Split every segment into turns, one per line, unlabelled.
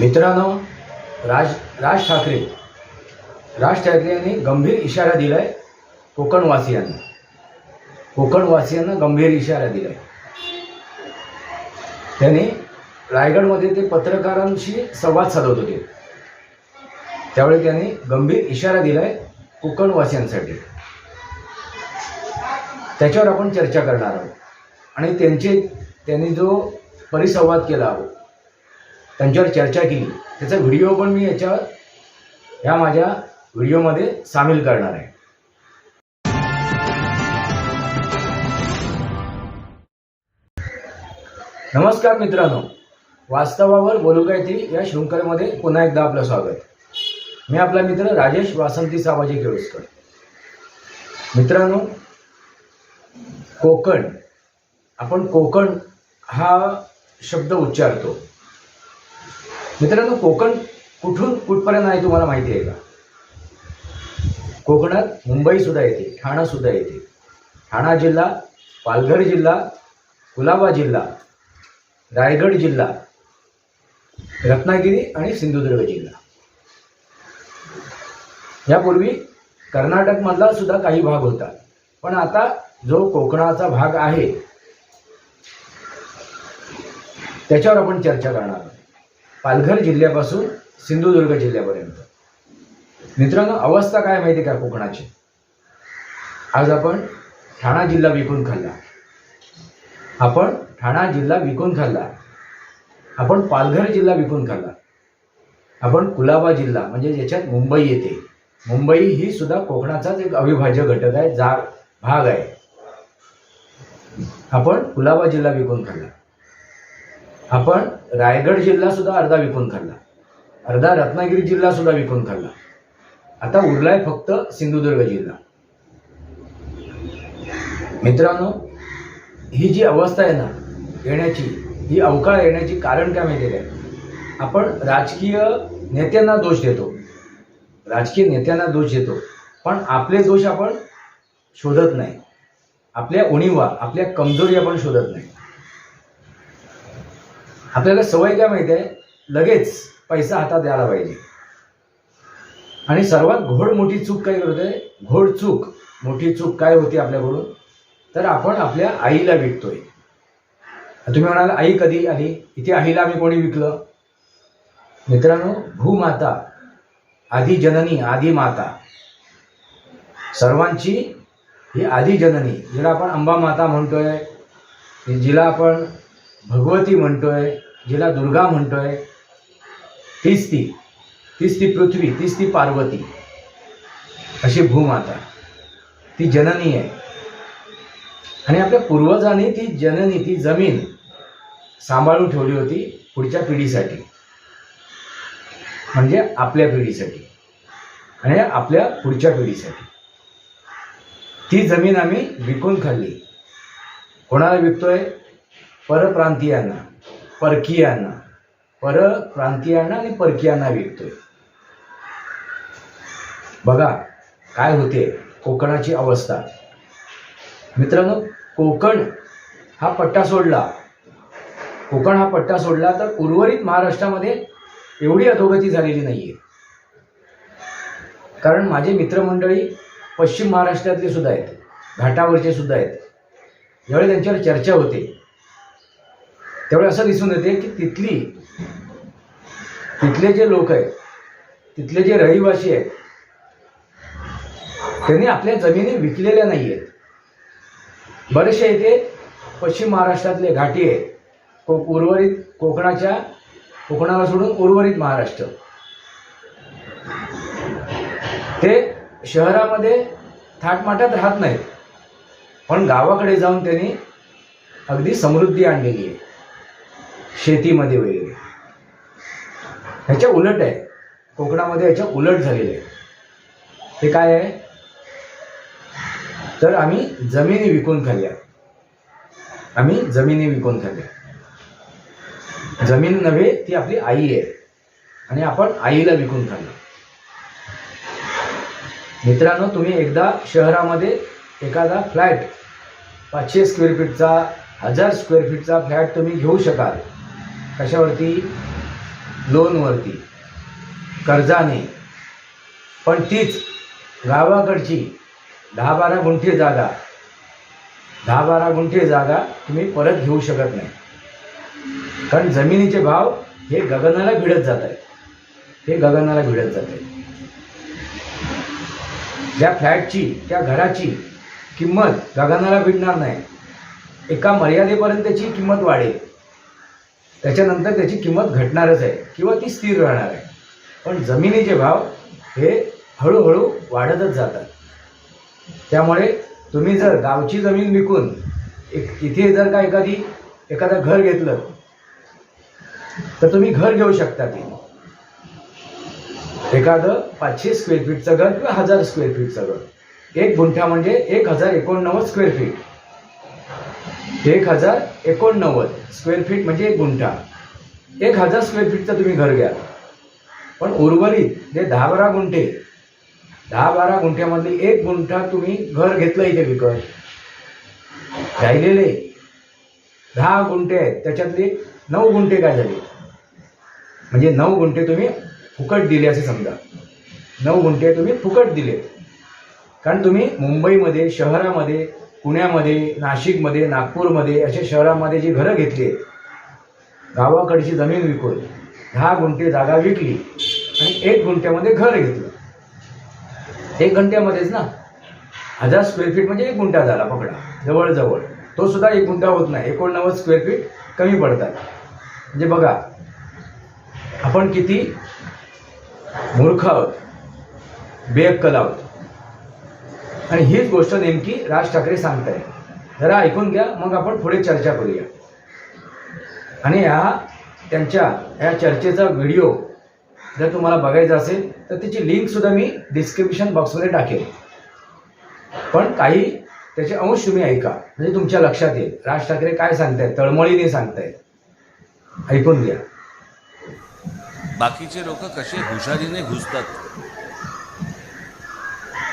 मित्रांनो राज राज ठाकरे राज ठाकरे यांनी गंभीर इशारा दिलाय कोकणवासियांना. कोकणवासियांना गंभीर इशारा दिलाय. त्यांनी रायगडमध्ये ते पत्रकारांशी संवाद साधत होते. त्यावेळी त्यांनी गंभीर इशारा दिलाय कोकणवासियांसाठी. त्याच्यावर आपण चर्चा करणार आहोत. आणि त्यांचे त्यांनी जो परिसंवाद केला त्यांच्यावर चर्चा केली. त्याचा व्हिडिओ पण मी याच्यावर ह्या माझ्या व्हिडिओमध्ये सामील करणार आहे. नमस्कार मित्रांनो. वास्तवावर बोलू काय ती या शृंखलेमध्ये पुन्हा एकदा आपलं स्वागत. मी आपला मित्र राजेश वासंती सावाजी केळुसकर मित्रांनो कोकण. आपण कोकण हा शब्द उच्चारतो. मित्रांनो कोकण कुठून कुठपर्यंत आहे तुम्हाला माहिती आहे का? कोकणात मुंबई सुद्धा येते ठाणा सुद्धा येते. ठाणा जिल्हा पालघर जिल्हा कुलाबा जिल्हा रायगड जिल्हा रत्नागिरी आणि सिंधुदुर्ग जिल्हा. यापूर्वी कर्नाटकमधला सुद्धा काही भाग होता. पण आता जो कोकणाचा भाग आहे त्याच्यावर आपण चर्चा करणार आहोत. पालघर जिल्ह्यापासून सिंधुदुर्ग जिल्ह्यापर्यंत. मित्रांनो अवस्था काय माहिती का कोकणाची? आज आपण ठाणा जिल्हा विकून खाल्ला. आपण ठाणा जिल्हा विकून खाल्ला. आपण पालघर जिल्हा विकून खाल्ला. आपण कुलाबा जिल्हा म्हणजे ज्याच्यात मुंबई येते. मुंबई ही सुद्धा कोकणाचाच एक अविभाज्य घटक आहे जा भाग आहे. आपण कुलाबा जिल्हा विकून खाल्ला. आपण रायगड जिल्हा सुद्धा अर्धा विकून खाल्ला. अर्धा रत्नागिरी जिल्हा सुद्धा विकून खाल्ला. आता उरलाय फक्त सिंधुदुर्ग जिल्हा. मित्रांनो ही जी अवस्था आहे ना येण्याची ही अवकाळ येण्याची कारण काय माहिती आहे आपण राजकीय नेत्यांना दोष देतो. राजकीय नेत्यांना दोष देतो. पण आपले दोष आपण शोधत नाही. आपल्या उणीवा आपल्या कमजोरी आपण शोधत नाही. आपल्याला सवय काय माहिती आहे? लगेच पैसा हातात द्यायला पाहिजे. आणि सर्वात घोड मोठी चूक काय करतोय घोड चूक. मोठी चूक काय होती आपल्याकडून? तर आपण आपल्या आईला विकतोय. तुम्ही म्हणाल आई कधी आली? इथे आईला आम्ही कोणी विकलं? मित्रांनो भूमाता आधी जननी आधी माता. सर्वांची ही आधी जननी जिला आपण अंबा माता म्हणतोय जिला आपण भगवती म्हणतोय जिला दुर्गा म्हणतोय तीच ती तीच ती पृथ्वी तीच ती पार्वती अशी भूमाता ती जननी आहे. आणि आपल्या पूर्वजांनी ती जननी ती जमीन सांभाळून ठेवली होती पुढच्या पिढीसाठी. म्हणजे आपल्या पिढीसाठी. आणि आपल्या पुढच्या पिढीसाठी. ती जमीन आम्ही विकून खाल्ली. कोणाला विकतोय? परप्रांतीयांना. परकीयांना. पर क्रांतीयांना आणि परकीयांना विकतोय. बघा काय होते? कोकणाची अवस्था. मित्रांनो कोकण हा पट्टा सोडला. कोकण हा पट्टा सोडला तर उर्वरित महाराष्ट्रामध्ये एवढी अधोगती झालेली नाहीये. कारण माझे मित्रमंडळी पश्चिम महाराष्ट्रातले सुद्धा आहेत घाटावरचे सुद्धा आहेत. ज्यावेळी त्यांच्यावर चर्चा होते. त्यावेळी असं दिसून येते की तिथली तिथले जे लोक आहेत तिथले जे रहिवासी आहेत त्यांनी आपल्या जमिनी विकलेल्या नाही आहेत बरेचसे इथे पश्चिम महाराष्ट्रातले घाटी आहेत. को उर्वरित कोकणाच्या कोकणाला सोडून उर्वरित महाराष्ट्र. ते शहरामध्ये थाटमाटात राहत नाहीत. पण गावाकडे जाऊन त्यांनी अगदी समृद्धी आणलेली आहे. शेतीमध्ये वगैरे. ह्याच्या उलट आहे. कोकणामध्ये ह्याच्या उलट झालेलं आहे. ते काय आहे? तर आम्ही जमिनी विकून खाल्ल्या. आम्ही जमिनी विकून खाल्ल्या. जमीन नव्हे ती आपली आई आहे. आणि आपण आईला विकून खाल्लं. मित्रांनो तुम्ही एकदा शहरामध्ये एखादा फ्लॅट पाचशे स्क्वेअर फीटचा हजार स्क्वेअर फीटचा फ्लॅट तुम्ही घेऊ शकाल. कशावरती? लोनवरती कर्जाने. पण तीच गावाकडची दहा बारा गुंठे जागा. दहा बारा गुंठे जागा तुम्ही परत घेऊ शकत नाही. कारण जमिनीचे भाव हे गगनाला भिडत जात आहेत हे गगनाला भिडत जात आहेत ज्या फ्लॅटची त्या घराची किंमत गगनाला भिडणार नाही. एका मर्यादेपर्यंतची किंमत वाढेल. त्याच्यानंतर त्याची किंमत घटणारच आहे किंवा ती स्थिर राहणार आहे. पण जमिनीचे भाव हे हळूहळू वाढतच जातात. त्यामुळे तुम्ही जर गावची जमीन विकून एक इथे जर का एखादी एखादं घर घेतलं तर तुम्ही घर घेऊ शकता ते. एखादं पाचशे स्क्वेअर फीटचं घर किंवा हजार स्क्वेअर फीटचं घर. एक गुंठा म्हणजे एक हजार एकोणनव्वद स्क्वेअर फीट एक हजार एकोणनव्वद स्क्वेअर फीट म्हणजे एक गुंठा. एक हजार स्क्वेअर फीटचं तुम्ही घर घ्या. पण उर्वरित जे दहा बारा गुंठे दहा बारा गुंठ्यामध्ये एक गुंठा तुम्ही घर घेतलं इथे विकत. राहिलेले दहा गुंठे आहेत त्याच्यातले नऊ गुंठे काय झाले? म्हणजे नऊ गुंठे तुम्ही फुकट दिले असे समजा. नऊ गुंठे तुम्ही फुकट दिले. कारण तुम्ही मुंबईमध्ये शहरामध्ये पुण्यामध्ये नाशिकमध्ये नागपूरमध्ये अशा शहरामध्ये जी घरं घेतली आहेत गावाकडची जमीन विकून दहा गुंठे जागा विकली आणि एक गुंठ्यामध्ये घर घेतलं. एक घंट्यामध्येच ना? हजार स्क्वेअर फीट म्हणजे एक गुंठा झाला पकडा जवळजवळ. तो सुद्धा एक गुंठा होत नाही एकोणनव्वद स्क्वेअर फीट कमी पडतात. म्हणजे बघा आपण किती मूर्ख आहोत बेअक्कल आहोत. आणि हीच गोष्ट नेमकी राज ठाकरे सांगताय जरा ऐकून घ्या मग आपण पुढे चर्चा करूया. आणि ह्या त्यांच्या या चर्चेचा व्हिडिओ जर तुम्हाला बघायचा असेल तर त्याची लिंकसुद्धा मी डिस्क्रिप्शन बॉक्समध्ये टाकेल. पण काही त्याचे अंश तुम्ही ऐका म्हणजे तुमच्या लक्षात येईल. राज ठाकरे काय सांगतायत तळमळीने सांगतायत. ऐकून घ्या.
बाकीचे लोक कसे हुशारीने घुसतात?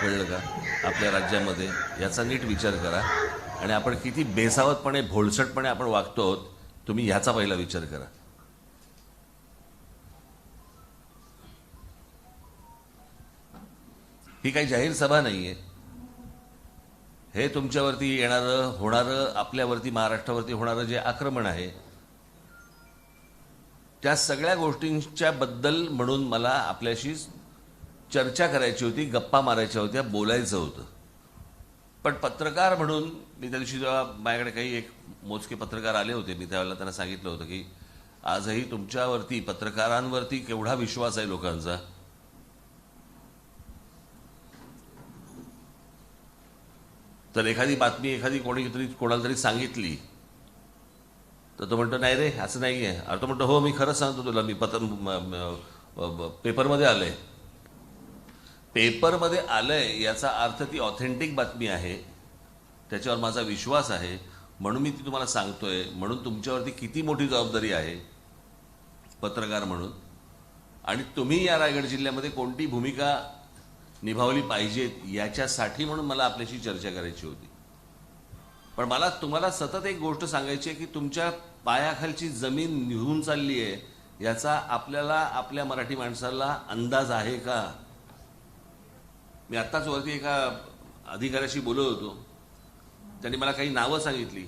कळलं का? आपल्या राज्यामध्ये याचा नीट विचार करा. आणि आपण किती बेसावतपणे भोळसटपणे आपण वागतो आहोत तुम्ही ह्याचा पहिला विचार करा. ही काही जाहीर सभा नाहीये. हे तुमच्यावरती येणारं होणारं आपल्यावरती महाराष्ट्रावरती होणारं जे आक्रमण आहे त्या सगळ्या गोष्टींच्या बद्दल म्हणून मला आपल्याशी चर्चा करायची होती गप्पा मारायच्या होत्या बोलायचं होतं. पण पत्रकार म्हणून मी त्या दिवशी जेव्हा माझ्याकडे काही एक मोजके पत्रकार आले होते मी त्यावेळेला त्यांना सांगितलं होतं की आजही तुमच्यावरती पत्रकारांवरती केवढा विश्वास आहे लोकांचा? तर एखादी बातमी एखादी कोणी तरी कोणाला तरी सांगितली तर तो म्हणतो नाही रे असं नाही आहे अरे तो म्हणतो हो मी खरंच सांगतो तुला मी पत्र पेपरमध्ये आलं आहे पेपरमध्ये आलंय याचा अर्थ ती ऑथेंटिक बातमी आहे. त्याच्यावर माझा विश्वास आहे. म्हणून मी ती तुम्हाला सांगतोय. म्हणून तुमच्यावरती किती मोठी जबाबदारी आहे. पत्रकार म्हणून. आणि तुम्ही या रायगड जिल्ह्यामध्ये कोणती भूमिका निभावली पाहिजेत याच्यासाठी म्हणून मला आपल्याशी चर्चा करायची होती. पण मला तुम्हाला सतत एक गोष्ट सांगायची आहे की तुमच्या पायाखालची जमीन निघून चालली आहे याचा आपल्याला आपल्या मराठी माणसाला अंदाज आहे का? मी आत्ताच वरती एका अधिकाऱ्याशी बोलत होतो. त्यांनी मला काही नावं सांगितली.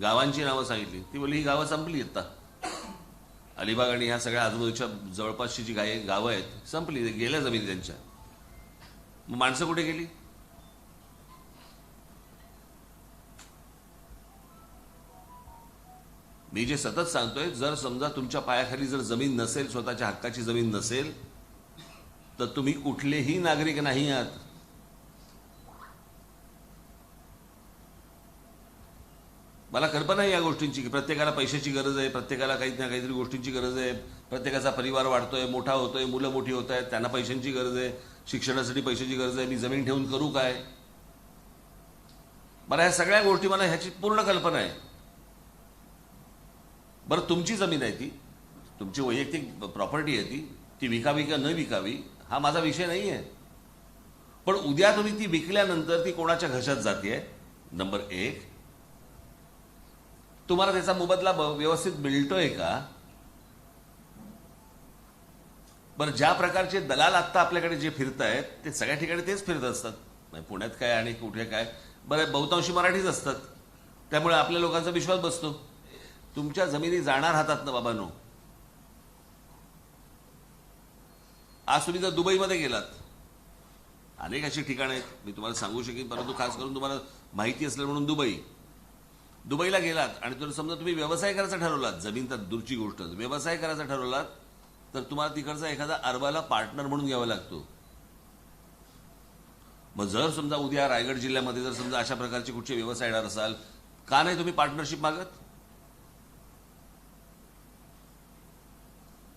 गावांची नावं सांगितली. ती बोलली ही गावं संपली आत्ता. अलिबाग आणि ह्या सगळ्या आजूबाजूच्या जवळपासची जी गाय गावं आहेत संपली. गेल्या जमिनी त्यांच्या. मग माणसं कुठे गेली? मी जे सतत सांगतोय जर समजा तुमच्या पायाखाली जर जमीन नसेल स्वतःच्या हक्काची जमीन नसेल तर तुम्ही कुठलेही नागरिक नाही आहात. मला कल्पना आहे या गोष्टींची की प्रत्येकाला पैशाची गरज आहे प्रत्येकाला काही ना काहीतरी गोष्टींची गरज आहे. प्रत्येकाचा परिवार वाढतोय मोठा होतोय मुलं मोठी होत आहेत त्यांना पैशांची गरज आहे शिक्षणासाठी पैशाची गरज आहे मी जमीन ठेवून करू काय? मला ह्या सगळ्या गोष्टी मला ह्याची पूर्ण कल्पना आहे. बरं तुमची जमीन आहे ती. तुमची वैयक्तिक प्रॉपर्टी आहे ती. ती विकावी का न विकावी? हा माझा विषय नाही आहे पण उद्या तुम्ही ती विकल्यानंतर ती कोणाच्या घशात जाते नंबर एक. तुम्हाला त्याचा मोबदला व्यवस्थित मिळतोय का? बरं ज्या प्रकारचे दलाल आत्ता आपल्याकडे जे फिरत आहेत ते सगळ्या ठिकाणी तेच फिरत असतात. पुण्यात काय आणि कुठे काय? बरं बहुतांशी मराठीच असतात. त्यामुळे आपल्या लोकांचा विश्वास बसतो. तुमच्या जमिनी जाणार हातात ना बाबांनो? आज तुम्ही जर दुबईमध्ये गेलात. अनेक अशी ठिकाणं आहेत. मी तुम्हाला सांगू शकेन परंतु खास करून तुम्हाला माहिती असलं म्हणून दुबई. दुबईला गेलात आणि तुम्ही समजा तुम्ही व्यवसाय करायचा ठरवलात जमीन तर दूरची गोष्ट. व्यवसाय करायचा ठरवलात तर तुम्हाला तिकडचा एखादा अरबाला पार्टनर म्हणून घ्यावा लागतो. मग जर समजा उद्या रायगड जिल्ह्यामध्ये जर समजा अशा प्रकारचे कुठचे व्यवसाय येणार असाल का नाही तुम्ही पार्टनरशिप मागत?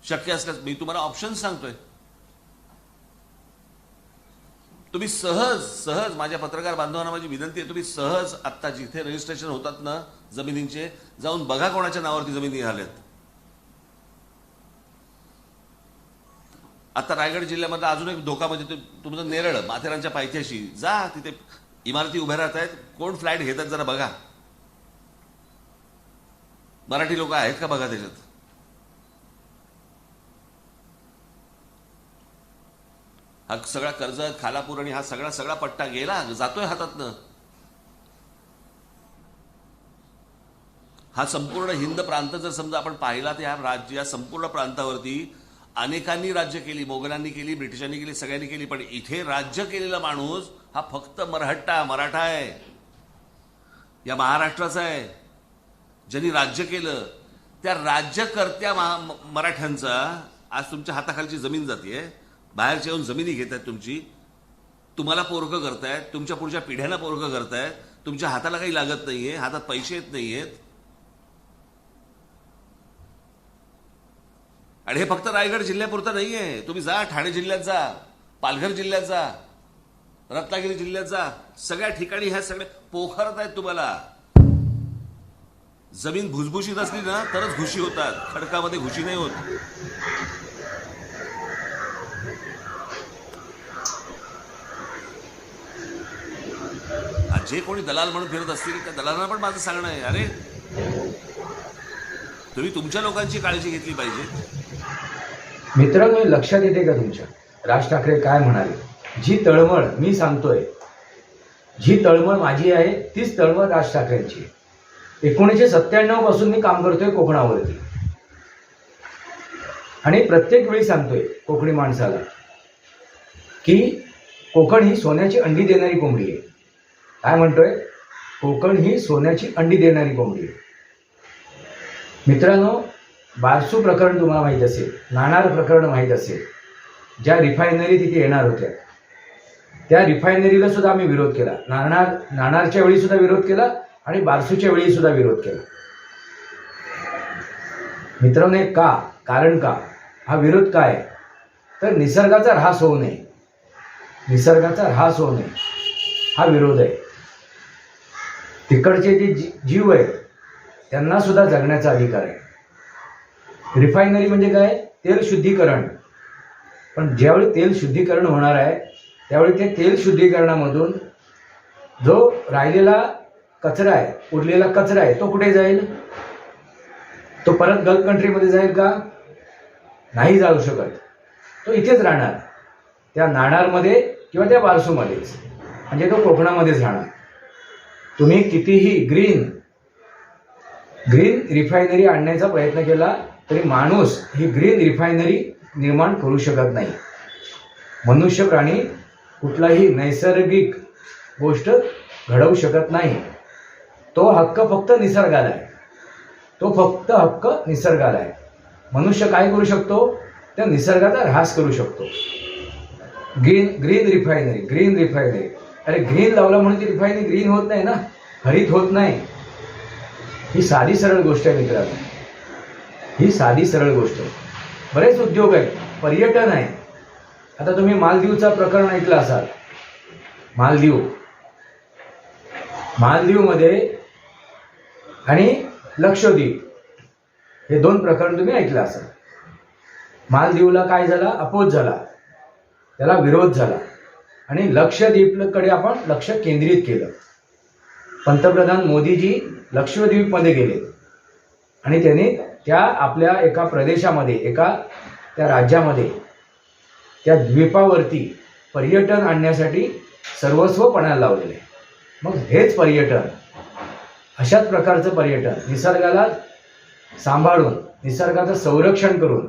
शक्य असल्यास मी तुम्हाला ऑप्शन सांगतोय. तुम्ही सहज सहज माझ्या पत्रकार बांधवांना माझी विनंती आहे तुम्ही सहज आत्ता जिथे रजिस्ट्रेशन होतात ना जमिनींचे जाऊन बघा कोणाच्या नावावरती जमिनी झाल्यात आता रायगड जिल्ह्यामधला अजून एक धोका म्हणजे तुमचं नेरळ माथेरानच्या पायथ्याशी. जा तिथे इमारती उभ्या राहत आहेत कोण फ्लॅट घेतात जरा बघा. मराठी लोक आहेत का बघा त्याच्यात? हा सगळा कर्जत खालापूर आणि हा सगळा सगळा पट्टा गेला जातोय हातातनं. हा संपूर्ण हिंद प्रांत जर समजा आपण पाहिला तर या राज्य या संपूर्ण प्रांतावरती अनेकांनी राज्य केली मोगलांनी केली ब्रिटिशांनी केली सगळ्यांनी केली पण इथे राज्य केलेला माणूस हा फक्त मराठा मराठा आहे. या महाराष्ट्राचा आहे. ज्यांनी राज्य केलं त्या राज्यकर्त्या महा मराठ्यांचा आज तुमच्या हाताखालची जमीन जाते बाहेरच्या येऊन जमिनी घेत आहेत तुमची तुम्हाला पोरकं करतायत तुमच्या पुढच्या पिढ्यांना पोरकं करतायत तुमच्या हाताला काही लागत नाहीये हातात पैसे येत नाहीयेत. आणि हे फक्त रायगड जिल्ह्यापुरतं नाहीये. तुम्ही जा ठाणे जिल्ह्यात जा पालघर जिल्ह्यात जा रत्नागिरी जिल्ह्यात जा. सगळ्या ठिकाणी ह्या सगळ्या पोखरत आहेत तुम्हाला. जमीन भुसभुशीत असली ना तरच घुशी होतात. खडकामध्ये घुशी नाही होत. जे कोणी दलाल म्हणून फिरत असतील त्या दलालांना पण माझं सांगणं आहे. अरे तुम्ही तुमच्या लोकांची काळजी घेतली पाहिजे.
मित्रांनो हे लक्षात येते का तुमच्या? राज ठाकरे काय म्हणाले? जी तळमळ मी सांगतोय जी तळमळ माझी आहे तीच तळमळ राज ठाकरेंची आहे. एकोणीसशे सत्त्याण्णवपासून मी काम करतोय कोकणावरती. आणि प्रत्येक वेळी सांगतोय कोकणी माणसाला की कोकण ही सोन्याची अंडी देणारी कोंबडी आहे. काय म्हणतोय? कोकण ही सोन्याची अंडी देणारी कोंबडी आहे. मित्रांनो बारसू प्रकरण तुम्हाला माहीत असेल नाणार प्रकरण माहीत असेल ज्या रिफायनरी तिथे येणार होत्या. त्या रिफायनरीला सुद्धा आम्ही विरोध केला. नाणार नाणारच्या वेळी सुद्धा विरोध केला आणि बारसूच्या वेळी सुद्धा विरोध केला. मित्रांनो का? कारण का? हा विरोध काय? आहे? तर निसर्गाचा ऱ्हास होऊ नये. निसर्गाचा ऱ्हास होऊ नये. हा विरोध आहे. तिकडचे जे जी- जीव आहेत त्यांना सुद्धा जगण्याचा अधिकार आहे. रिफायनरी म्हणजे काय? तेल शुद्धीकरण. पण ज्यावेळी तेल शुद्धीकरण होणार आहे त्यावेळी ते तेल शुद्धीकरणामधून जो राहिलेला कचरा आहे उरलेला कचरा आहे तो कुठे जाईल? तो परत गल्फ कंट्रीमध्ये जाईल का? नाही जाऊ शकत. तो इथेच राहणार. त्या नाणारमध्ये किंवा त्या वारसूमध्येच म्हणजे तो कोकणामध्येच राहणार. तुम्ही कितीही ग्रीन ग्रीन रिफायनरी आणण्याचा प्रयत्न केला तरी माणूस ही ग्रीन रिफायनरी निर्माण करू शकत नाही. मनुष्य प्राणी कुठलाही नैसर्गिक गोष्ट घडवू शकत नाही. तो हक्क फक्त निसर्गाला आहे. तो फक्त हक्क निसर्गाला आहे. मनुष्य काय करू शकतो? त्या निसर्गाचा ऱ्हास करू शकतो. Green green refinery green refinery. अरे ग्रीन लावला म्हणून ती रिफायनरी ग्रीन होत नाही ना? हरित होत नाही. ही साधी सरळ गोष्ट आहे मित्रांनो. ही साधी सरळ गोष्ट. आहे बरेच उद्योग आहेत. पर्यटन आहे. आता तुम्ही मालदीवचा प्रकरण ऐकलं असाल. मालदीव. मालदीवमध्ये आणि लक्षद्वीप. हे दोन प्रकरण तुम्ही ऐकलं असाल. मालदीवला काय झाला? अपोज झाला. त्याला विरोध झाला. आणि लक्षद्वीपकडे आपण लक्ष केंद्रित केलं. पंतप्रधान मोदीजी लक्षद्वीपमध्ये गेले. आणि त्यांनी त्या आपल्या एका प्रदेशामध्ये एका त्या राज्यामध्ये त्या द्वीपावरती पर्यटन आणण्यासाठी सर्वस्व पणाला लावलेले. मग हेच पर्यटन अशाच प्रकारचं पर्यटन निसर्गाला सांभाळून निसर्गाचं संरक्षण करून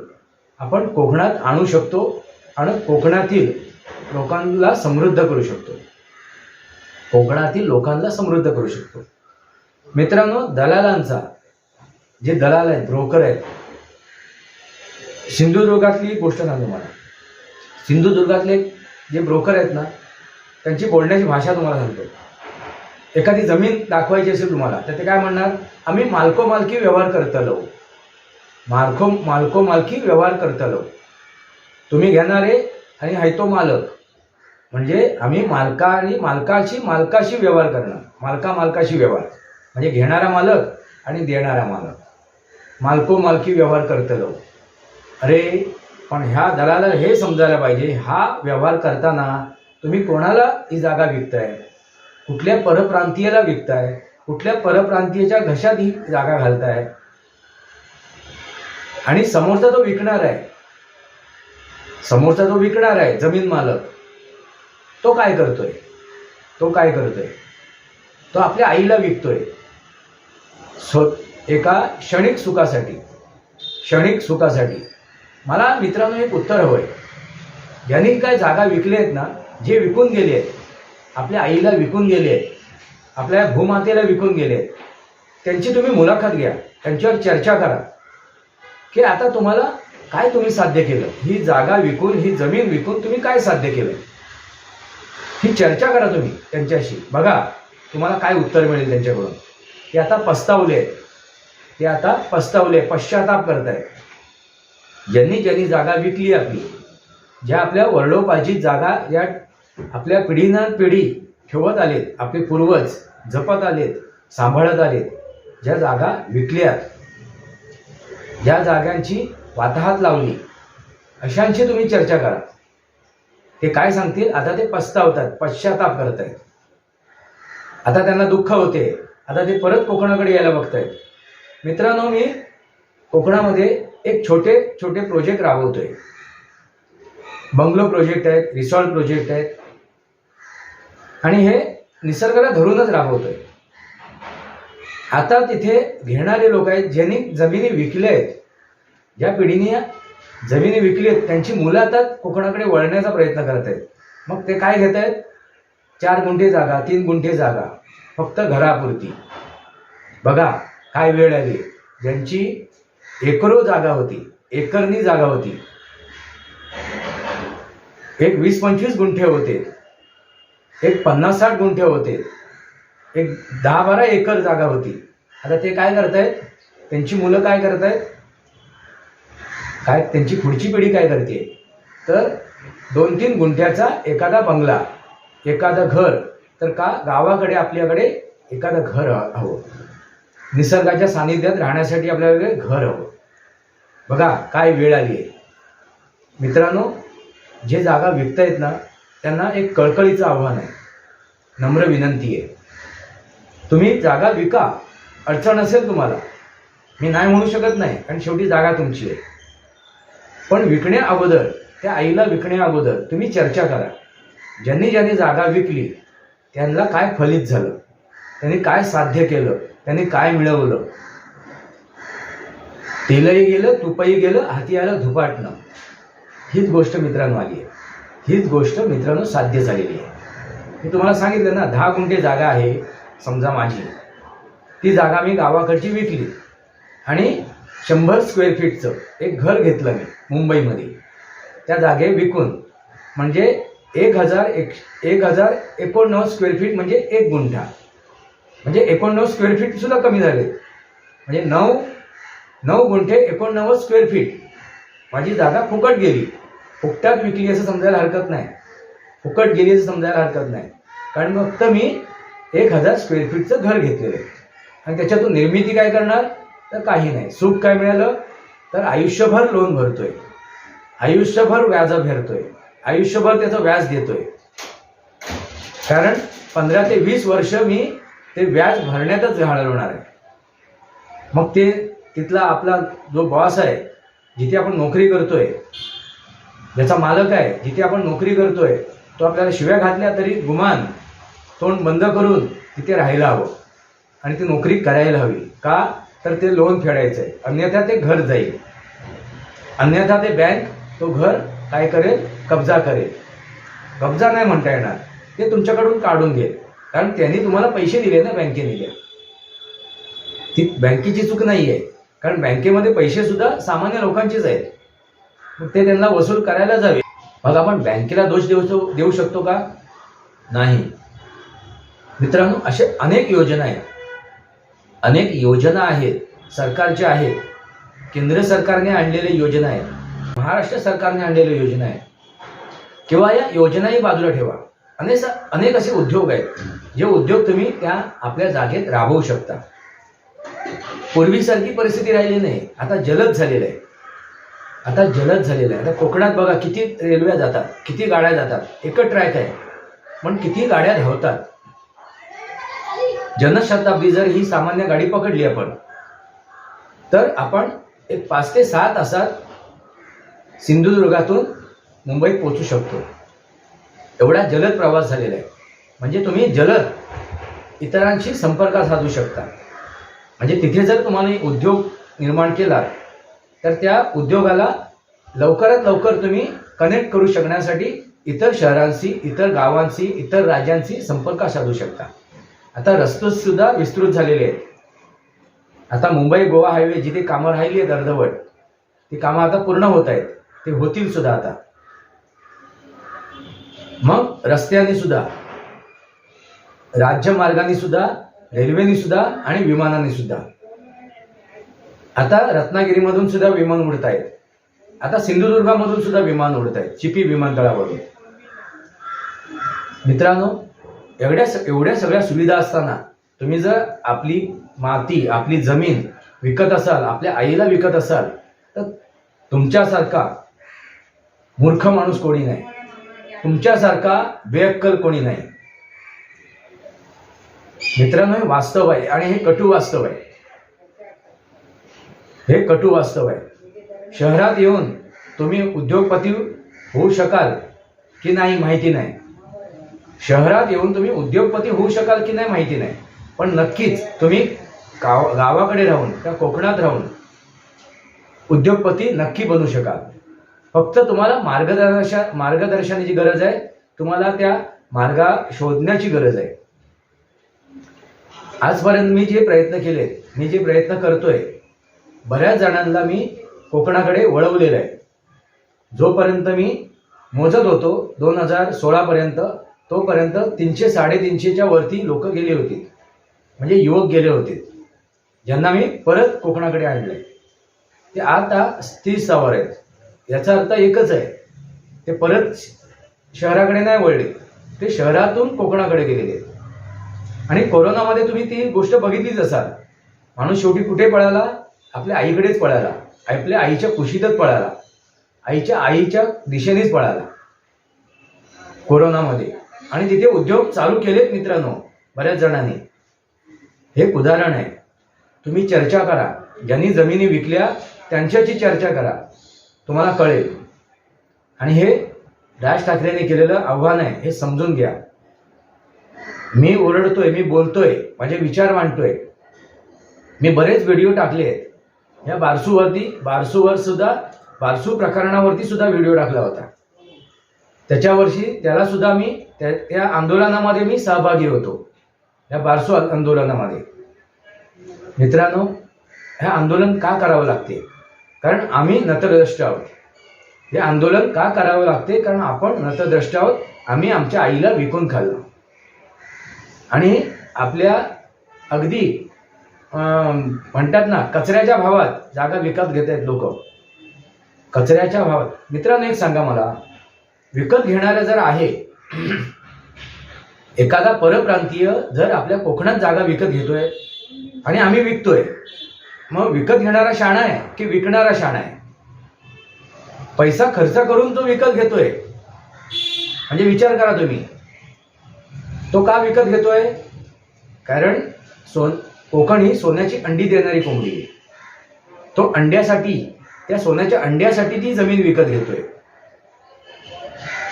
आपण कोकणात आणू शकतो आणि कोकणातील लोकांना समृद्ध करू शकतो. कोकणातील लोकांना समृद्ध करू शकतो. मित्रांनो दलालांचा जे दलाल आहेत ब्रोकर आहेत सिंधुदुर्गातली गोष्ट सांगतो मला सिंधुदुर्गातले जे ब्रोकर आहेत ना त्यांची बोलण्याची भाषा तुम्हाला सांगतो. एखादी जमीन दाखवायची असेल तुम्हाला तर ते काय म्हणणार? आम्ही मालको मालकी व्यवहार करतलो. मालको मालको मालकी व्यवहार करतलो. तुम्ही घेणारे आणि हायतो मालक. म्हणजे आम्ही मालका आणि मालकाशी मालकाशी व्यवहार करणार. मालका मालकाशी व्यवहार. म्हणजे घेणारा मालक आणि देणारा मालक. मालको मालकी व्यवहार करतलो अरे पण ह्या दलाला हे समजायला पाहिजे हा व्यवहार करताना तुम्ही कोणाला ही जागा विकताय? कुठल्या परप्रांतीयाला विकताय? कुठल्या परप्रांतीयाच्या घशात ही जागा घालताय? आणि समोरचा जो विकणार आहे समोरचा जो विकणार आहे जमीन मालक तो काय करतोय? तो काय करतोय? तो आपल्या आईला विकतोय. स्व एका क्षणिक सुखासाठी क्षणिक सुखासाठी. मला मित्रांनो एक उत्तर हवंय. ज्यांनी काय जागा विकले आहेत ना जे विकून गेले आहेत आपल्या आईला विकून गेले आहेत आपल्या भूमातेला विकून गेले आहेत त्यांची तुम्ही मुलाखत घ्या त्यांच्यावर चर्चा करा. की आता तुम्हाला काय तुम्ही साध्य केलं? ही जागा विकून ही जमीन विकून तुम्ही काय साध्य केलं? ही चर्चा करा तुम्ही त्यांच्याशी. बघा तुम्हाला काय उत्तर मिळेल त्यांच्याकडून? ते आता पस्तावले. आहेत ते आता पस्तावले पश्चाताप करत आहेत ज्यांनी ज्यांनी जागा विकली आपली ज्या आपल्या वरडोपार्जित जागा या आपल्या पिढीनं पिढी ठेवत आलेत आपले पूर्वज जपत आलेत सांभाळत आलेत ज्या जागा विकल्यात ज्या जागांची वाताहात लावली. अशांशी तुम्ही चर्चा करा. ते काय सांगतील? आता ते पस्तावतात पश्चाताप करत आहेत आता त्यांना दुःख होते. आता ते परत कोकणाकडे यायला बघतायत. मित्रांनो मी कोकणामध्ये एक छोटे छोटे प्रोजेक्ट राबवतोय. बंगलो प्रोजेक्ट आहेत रिसॉर्ट प्रोजेक्ट आहेत. आणि हे निसर्गाला धरूनच राबवतोय. आता तिथे घेणारे लोक आहेत ज्यांनी जमिनी विकल्या आहेत. ज्या पिढीने या जमिनी विकली आहेत त्यांची मुलं आता कोकणाकडे वळण्याचा प्रयत्न करत आहेत. मग ते काय घेत आहेत? चार गुंठे जागा तीन गुंठे जागा फक्त घरापुरती. बघा काय वेळ आली. ज्यांची एकरो जागा होती एकरनी जागा होती. एक वीस पंचवीस गुंठे होते. एक पन्नास साठ गुंठे होते. एक दहा बारा एकर जागा होती. आता ते काय करतायत? त्यांची मुलं काय करतायत? काय त्यांची पुढची पिढी काय करते? तर दोन तीन गुंठ्याचा एखादा बंगला एखादं घर तर का गावाकडे आपल्याकडे एखादं घर हवं. निसर्गाच्या सानिध्यात राहण्यासाठी आपल्याकडे घर हवं. बघा काय वेळ आली आहे. मित्रांनो जे जागा विकतायत ना त्यांना एक कळकळीचं आव्हान आहे. नम्र विनंती आहे. तुम्ही जागा विका. अडचण असेल तुम्हाला. मी नाही म्हणू शकत नाही कारण शेवटी जागा तुमची आहे. पण विकण्या अगोदर त्या आईला विकण्या अगोदर तुम्ही चर्चा करा. ज्यांनी ज्यांनी जागा विकली त्यांना काय फलित झालं? त्यांनी काय साध्य केलं? त्यांनी काय मिळवलं? तेलही गेलं तुपही गेलं हाती आलं धुपाटणं. हीच गोष्ट मित्रांनो आली आहे. हीच गोष्ट मित्रांनो साध्य झालेली आहे. मी तुम्हाला सांगितलं ना दहा गुंठे जागा आहे समजा माझी. ती जागा मी गावाकडची विकली. आणि शंभर स्क्वेअर फीटचं एक घर घेतलं मी मुंबईमध्ये. त्या जागे विकून म्हणजे एक हजार एक एक हजार एकोणनव स्क्वेअर फीट म्हणजे एक गुंठा. म्हणजे एकोणनव स्क्वेअर फीटसुद्धा कमी झाले. म्हणजे नऊ नऊ गुंठे एकोणनव्वद स्क्वेअर फीट माझी जागा फुकट गेली. फुकटात विकली असं समजायला हरकत नाही. फुकट गेली असं समजायला हरकत नाही. कारण फक्त मी एक हजार स्क्वेअर फीटचं घर घेतलेलं आहे. आणि त्याच्यातून निर्मिती काय करणार? तर काही नाही. सुख काय मिळालं? तर आयुष्यभर लोन भरतोय. आयुष्यभर व्याज भरतोय आयुष्यभर त्याचं व्याज देतोय. कारण पंधरा ते वीस वर्ष मी ते व्याज भरण्यातच घालवणार आहे. मग ते तिथला आपला जो बॉस आहे जिथे आपण नोकरी करतोय ज्याचा मालक आहे जिथे आपण नोकरी करतोय तो आपल्याला शिव्या घातल्या तरी गुमान तोंड बंद करून तिथे राहायला हवं. आणि ती नोकरी करायला हवी. का? तर ते लोन फेडायचं आहे अन्यथा ते घर जाईल. अन्यथा ते बँक तो घर काय करेल? कब्जा करेल. कब्जा नाही म्हणता येणार. ते तुमच्याकडून काढून घेईल. कारण त्यांनी तुम्हाला पैसे दिले ना बँकेने द्या. ती बँकेची चूक नाही आहे कारण बँकेमध्ये पैसे सुद्धा सामान्य लोकांचेच आहेत. मग ते त्यांना वसूल करायला जावे. मग आपण बँकेला दोष देऊ देऊ शकतो का? नाही. मित्रांनो असे अनेक योजना आहेत. अनेक योजना आहेत सरकारच्या आहेत केंद्र सरकारने आणलेल्या योजना आहेत महाराष्ट्र सरकारने आणलेल्या योजना आहेत. किंवा या योजनाही बाजूला ठेवा. अनेक अनेक असे उद्योग आहेत जे उद्योग तुम्ही त्या आपल्या जागेत राबवू शकता. पूर्वीसारखी परिस्थिती राहिली नाही. आता जलद झालेलं आहे. आता जलद झालेलं आहे. आता कोकणात बघा किती रेल्वे जातात किती गाड्या जातात एकच ट्रॅक आहे पण किती गाड्या धावतात. जनशताब्दी जर ही सामान्य गाडी पकडली आपण तर आपण एक पाच ते सहा तासात सिंधुदुर्गातून मुंबईत पोचू शकतो. एवढा जलद प्रवास झालेला आहे. म्हणजे तुम्ही जलद इतरांशी संपर्क साधू शकता. म्हणजे तिथे जर तुम्हाला एक उद्योग निर्माण केला तर त्या उद्योगाला लवकरात लवकर तुम्ही कनेक्ट करू शकण्यासाठी इतर शहरांशी इतर गावांशी इतर राज्यांशी संपर्क साधू शकता. आता रस्ते सुद्धा विस्तृत झालेले आहेत. आता मुंबई गोवा हायवे जिथे कामं राहिली आहेत अर्धवट ती कामं आता पूर्ण होत आहेत. ते होतील सुद्धा आता. मग रस्त्याने सुद्धा राज्यमार्गाने सुद्धा रेल्वेने सुद्धा आणि विमानाने सुद्धा. आता रत्नागिरीमधून सुद्धा विमान उडत आहेत. आता सिंधुदुर्गामधून सुद्धा विमान उडत आहेत. चिपी विमानतळावरून. मित्रांनो एवढ्या एवढ्या सगळ्या सुविधा असताना तुम्ही जर आपली माती आपली जमीन विकत असाल आपल्या आईला विकत असाल तर तुमच्यासारखा मूर्ख माणूस कोणी नाही. तुमच्यासारखा बेअक्कल कोणी नाही. मित्रांनो हे वास्तव आहे आणि हे कटू वास्तव आहे. हे कटू वास्तव आहे. शहरात येऊन तुम्ही उद्योगपती होऊ शकाल की नाही माहिती नाही. शहरात येऊन तुम्ही उद्योगपती होऊ शकाल की नाही माहिती नाही. पण नक्कीच तुम्ही गाव गावाकडे राहून त्या कोकणात राहून उद्योगपती नक्की बनू शकाल. फक्त तुम्हाला मार्गदर्शन मार्गदर्शनाची गरज आहे. तुम्हाला त्या मार्गा शोधण्याची गरज आहे. आजपर्यंत मी जे प्रयत्न केले मी जे प्रयत्न करतोय बऱ्याच जणांना मी कोकणाकडे वळवलेलं आहे. जोपर्यंत मी मोजत होतो दोन हजार सोळापर्यंत तोपर्यंत तीनशे साडेतीनशेच्या वरती लोक गेले होते. म्हणजे युवक गेले होते. ज्यांना मी परत कोकणाकडे आणले ते आता स्थिरस्थावर आहेत. याचा अर्थ एकच आहे. ते परत शहराकडे नाही वळले. ते शहरातून कोकणाकडे गेलेले आहेत. आणि कोरोनामध्ये तुम्ही ती गोष्ट बघितलीच असाल. माणूस शेवटी कुठे पळाला? आपल्या आईकडेच पळाला. आपल्या आईच्या कुशीतच पळाला. आईच्या आईच्या दिशेनेच पळाला. कोरोनामध्ये. आणि तिथे उद्योग चालू केलेत मित्रांनो बऱ्याच जणांनी. हे एक उदाहरण आहे. तुम्ही चर्चा करा. ज्यांनी जमिनी विकल्या त्यांच्याची चर्चा करा. तुम्हाला कळेल. आणि हे राज ठाकरेंनी केलेलं आव्हान आहे हे समजून घ्या. मी ओरडतोय मी बोलतोय माझे विचार मांडतोय. मी बरेच व्हिडिओ टाकले आहेत या बारसूवरती बारसूवर सुद्धा बारसू प्रकरणावरती सुद्धा व्हिडिओ टाकला होता. त्याच्यावर्षी त्याला सुद्धा मी त्या त्या आंदोलनामध्ये मी सहभागी होतो. या बारसू आंदोलनामध्ये. मित्रांनो हे आंदोलन का करावं लागते? कारण आम्ही नतद्रष्ट आहोत. हे आंदोलन का करावं लागते? कारण आपण नतद्रष्ट आहोत. आम्ही आमच्या आईला विकून खाल्लो. आणि आपल्या अगदी म्हणतात ना कचऱ्याच्या भावात जागा विकत घेत आहेत लोक. कचऱ्याच्या भावात. मित्रांनो एक सांगा मला. विकत घेणारा जर आहे एखादा परप्रांतीय जर आपल्या कोकणात जागा विकत घेतोय आणि आम्ही विकतोय मग विकत घेणारा शाणा आहे की विकणारा शाणा आहे? पैसा खर्च करून तो विकत घेतोय. म्हणजे विचार करा तुम्ही. तो का विकत घेतोय? कारण सोन कोकण ही सोन्याची अंडी देणारी कोंबडी आहे. तो अंड्यासाठी त्या सोन्याच्या अंड्यासाठी ती जमीन विकत घेतोय.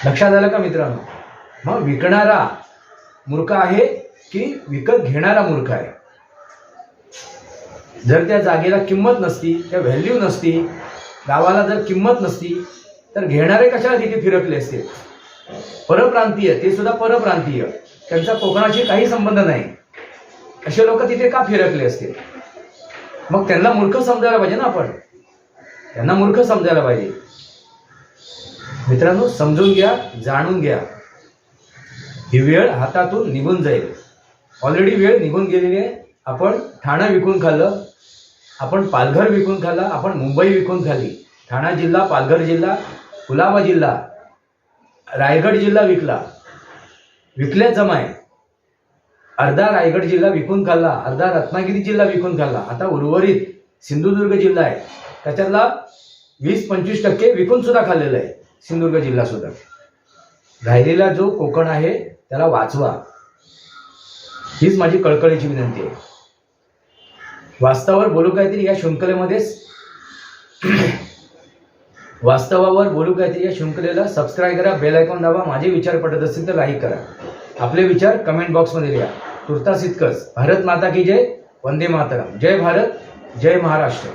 लक्षात आलं का मित्रांनो? मग विकणारा मूर्ख आहे की विकत घेणारा मूर्ख आहे? जर त्या जागेला किंमत नसती त्या व्हॅल्यू नसती गावाला जर किंमत नसती तर घेणारे कशाला तिथे फिरकले असते? परप्रांतीय ते सुद्धा परप्रांतीय. त्यांचा कोकणाशी काही संबंध नाही. असे लोक तिथे का फिरकले असते? मग त्यांना मूर्ख समजायला पाहिजे ना आपण. त्यांना मूर्ख समजायला पाहिजे. मित्रांनो समजून घ्या जाणून घ्या. ही वेळ हातातून निघून जाईल. ऑलरेडी वेळ निघून गेलेली आहे. आपण ठाणा विकून खाल्लं. आपण पालघर विकून खाल्ला. आपण मुंबई विकून खाल्ली. ठाणा जिल्हा पालघर जिल्हा कुलाबा जिल्हा रायगड जिल्हा विकला. विकल्या जमाय. अर्धा रायगड जिल्हा विकून खाल्ला. अर्धा रत्नागिरी जिल्हा विकून खाल्ला. आता उर्वरित सिंधुदुर्ग जिल्हा आहे. त्याच्यातला वीस पंचवीस टक्के विकून सुद्धा खाल्लेलं आहे. सिंधुदुर्ग जिल्हा सुद्धा. राहिलेला जो कोकण आहे त्याला वाचवा. हीच माझी कळकळीची विनंती आहे. वास्तवावर बोलू काहीतरी या शृंखलेमध्येच? वास्तवावर बोलू काहीतरी या शृंखलेला? सबस्क्राईब करा बेल आयकॉन दाबा. माझे विचार पटत असतील तर लाईक करा. आपले विचार कमेंट बॉक्समध्ये लिहा. तुर्तास इतकंच. भारत माता की जय. वंदे मातरम. जय भारत जय महाराष्ट्र.